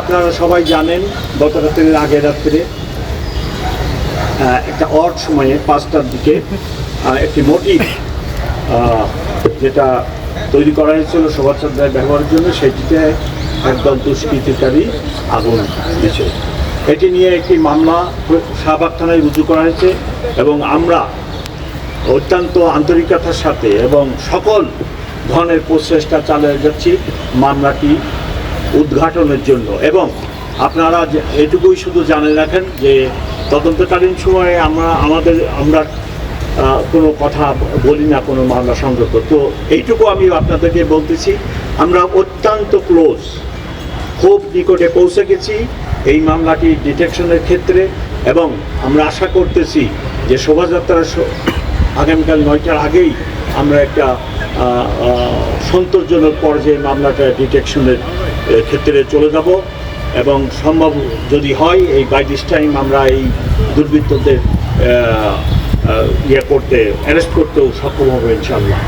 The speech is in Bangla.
আপনারা সবাই জানেন, গত রাত্রের আগে রাত্রে একটা অড সময়ে পাঁচটার দিকে একটি মোটিভ যেটা তৈরি করা হয়েছিল শোভাযাত্রায় ব্যবহারের জন্য, সেটিতে একদল দুষ্কৃতিকারী আগুন দিয়েছে। এটি নিয়ে একটি মামলা শাহবাগ থানায় রুজু করা হয়েছে এবং আমরা অত্যন্ত আন্তরিকতার সাথে এবং সকল ধরনের প্রচেষ্টা চালিয়ে যাচ্ছি। মামলাটি উদ্ঘাটনের জন্য। এবং আপনারা এটুকুই শুধু জানে রাখেন যে তদন্তকালীন সময়ে আমরা আমাদের, আমরা কোনো কথা বলি না, কোনো মামলা সংগত তো এইটুকু আমি আপনাদেরকে বলতেছি, আমরা অত্যন্ত ক্লোজ, খুব নিকটে পৌঁছে গেছি এই মামলাটি ডিটেকশনের ক্ষেত্রে এবং আমরা আশা করতেছি যে শোভাযাত্রার আগামীকাল নয়টার আগেই আমরা একটা সন্তোষজনক পর্যায়ে মামলাটা ডিটেকশনের ক্ষেত্রে চলে যাব এবং সম্ভব যদি হয় এই বাই দিস টাইম আমরা এই দুর্বৃত্তদের ইয়ে করতে অ্যারেস্ট করতেও সক্ষম হব ইনশাল্লাহ